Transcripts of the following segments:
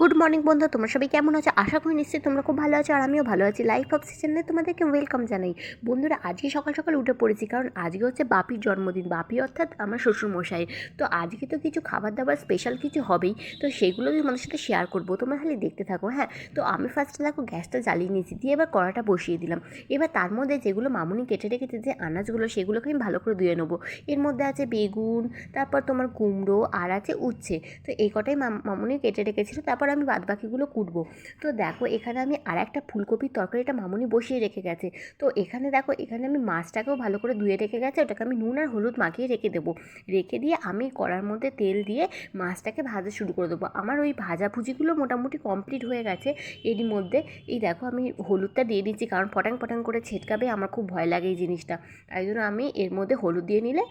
Good morning বন্ধু তোমরা সবাই কেমন আছো? আশা করি নিশ্চয়ই তোমরা খুব ভালো আছো আর আমিও ভালো আছি। লাইফ অফ সিজনে তোমাদেরকে ওয়েলকাম জানাই। বন্ধুরা, আজকে সকাল সকাল উঠে পড়েছি কারণ আজকে হচ্ছে বাপির জন্মদিন। বাপি অর্থাৎ আমার শ্বশুরমশাই। তো আজকে তো কিছু খাবার দাবার স্পেশাল কিছু হবেই। তো সেইগুলো তোমাদের সাথে শেয়ার করব। তোমরা খালি দেখতে থাকো হ্যাঁ? তো আমি ফার্স্টে দেখো গ্যাসটা জ্বালিয়ে নিয়েছি, দিয়ে এবার কড়াটা বসিয়ে দিলাম। এবার তার মধ্যে যেগুলো মামুনি কেটে রেখেছে, যে আনাজগুলো, সেগুলোকে আমি ভালো করে ধুয়ে নেব। এর মধ্যে আছে বেগুন, তারপর তোমার কুমড়ো, আর আছে উচ্ছে। তো এই কটাই মামুনি কেটে রেখেছিল। তারপর আমি বাদ বাকিগুলো কুটবো। তো দেখো, এখানে আমি আর একটা ফুলকপির তরকারিটা মামুনি বসিয়ে রেখে গেছে। তো এখানে দেখো, এখানে আমি মাছটাকেও ভালো করে ধুয়ে রেখে গেছে, ওটাকে আমি নুন আর হলুদ মাখিয়ে রেখে দেবো। রেখে দিয়ে আমি কড়ার মধ্যে তেল দিয়ে মাছটাকে ভাজা শুরু করে দেবো। আমার ওই ভাজাভুজিগুলো মোটামুটি কমপ্লিট হয়ে গেছে। এরই মধ্যে এই দেখো, আমি হলুদটা দিয়ে দিচ্ছি, কারণ ফটাং ফটাং করে ছেটকাবে, আমার খুব ভয় লাগে এই জিনিসটা। তাই জন্য আমি এর মধ্যে হলুদ দিয়ে নিলে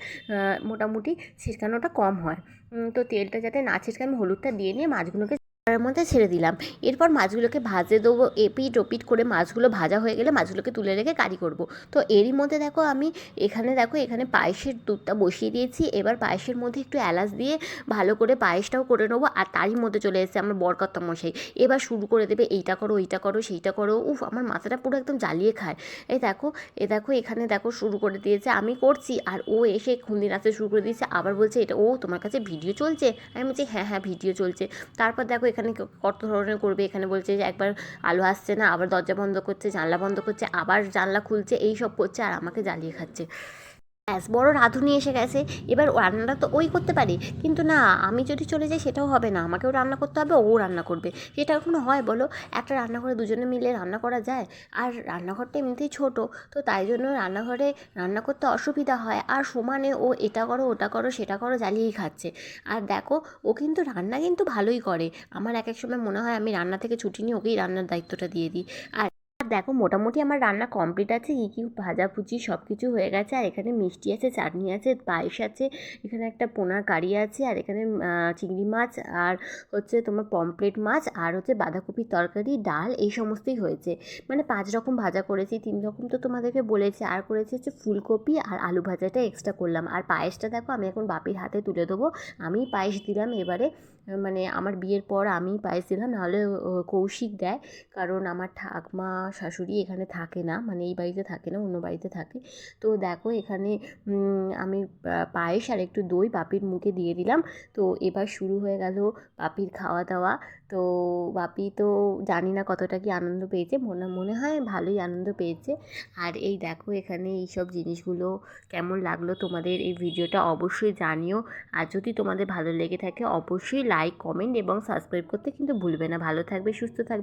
মোটামুটি ছেটকানোটা কম হয়। তো তেলটা যাতে না ছেটকে, আমি হলুদটা দিয়ে নিয়ে মাছগুলোকে কড়াইয়ের মধ্যে ছেড়ে দিলাম। এরপর মাছগুলোকে ভাজে দেবো, এপিট ওপিট করে মাছগুলো ভাজা হয়ে গেলে মাছগুলোকে তুলে রেখে কারি করব। তো এরই মধ্যে দেখো আমি এখানে দেখো এখানে পায়েসের দুধটা বসিয়ে দিয়েছি। এবার পায়েসের মধ্যে একটু এলাচ দিয়ে ভালো করে পায়েসটাও করে নেব আর তারই মধ্যে চলে এসেছে আমার বরকর্তা মশাই এবার শুরু করে দেবে, এইটা করো এইটা করো, সেইটা করো। উফ, আমার মাথাটা পুরো একদম জ্বালিয়ে খায়। এই দেখো, এ দেখো এখানে দেখো শুরু করে দিয়েছে, আমি করছি। আর ও এসে খুন্দি নাচতে শুরু করে দিয়েছে, আবার বলছে এটা, ও তোমার কাছে ভিডিও চলছে? আমি বলছি হ্যাঁ হ্যাঁ ভিডিও চলছে। তারপর দেখো এখানে কত ধরনের করবে? এখানে বলছে যে একবার আলো আসছে না, আবার দরজা বন্ধ করছে, জানলা বন্ধ করছে, আবার জানলা খুলছে, এই সব করছে আর আমাকে জ্বালিয়ে খাচ্ছে। ব্যাস, বড় রাঁধুনি এসে গেছে। এবার রান্নাটা তো ওই করতে পারে। কিন্তু না, আমি যদি চলে যাই, সেটাও হবে না। আমাকেও রান্না করতে হবে, ও রান্না করবে। সেটা কখনো হয়, বলো? একটা রান্নাঘরে দুজনে মিলে রান্না করা যায়। আর রান্নাঘরটা এমনিতেই ছোট, তো তাই জন্য রান্নাঘরে রান্না করতে অসুবিধা হয়। আর সমানে ও এটা করো, ওটা করো, সেটা করো, জ্বালিয়েই খাচ্ছে। আর দেখো, ও কিন্তু রান্না কিন্তু ভালোই করে। আমার এক এক সময় মনে হয় আমি রান্না থেকে ছুটি নিয়ে ওকেই রান্নার দায়িত্বটা দিয়ে দিই। আর দেখো মোটামুটি আমার রান্না কমপ্লিট আছে, কী কী ভাজাভুজি সব কিছু হয়ে গেছে। আর এখানে মিষ্টি আছে, চাটনি আছে, পায়েস আছে, এখানে একটা পোনার কারি আছে, আর এখানে চিংড়ি মাছ, আর হচ্ছে তোমার পমপ্লেট মাছ, আর হচ্ছে বাঁধাকপির তরকারি, ডাল, এই সমস্তই হয়েছে। মানে পাঁচ রকম ভাজা করেছি, তিন রকম তো তোমাদেরকে বলেছি। আর করেছি হচ্ছে ফুলকপি আর আলু ভাজাটা এক্সট্রা করলাম। আর পায়েসটা দেখো, আমি এখন বাপির হাতে তুলে দেবো। আমি পায়েস দিলাম এবারে মানে আমার বিয়ের পর আমি পায়েস দিলাম, নাহলে কৌশিক দেয়। কারণ আমার ঠাকমা শাশুড়ি এখানে থাকে না মানে এই বাড়িতে থাকে না, অন্য বাড়িতে থাকে। তো দেখো এখানে আমি পায়েস আর একটু দই বাপির মুখে দিয়ে দিলাম। তো এবার শুরু হয়ে গেল বাপির খাওয়া দাওয়া তো বাপি তো জানি না কতটা কি আনন্দ পেয়েছে, মনে মনে হয় ভালোই আনন্দ পেয়েছে। আর এই দেখো এখানে এই সব জিনিসগুলো কেমন লাগল তোমাদের এই ভিডিওটা অবশ্যই জানিও। আর যদি তোমাদের ভালো লেগে থাকে, অবশ্যই লাইক কমেন্ট এবং সাবস্ক্রাইব করতে কিন্তু ভুলবে না। ভালো থাকবে, সুস্থ থাকবে।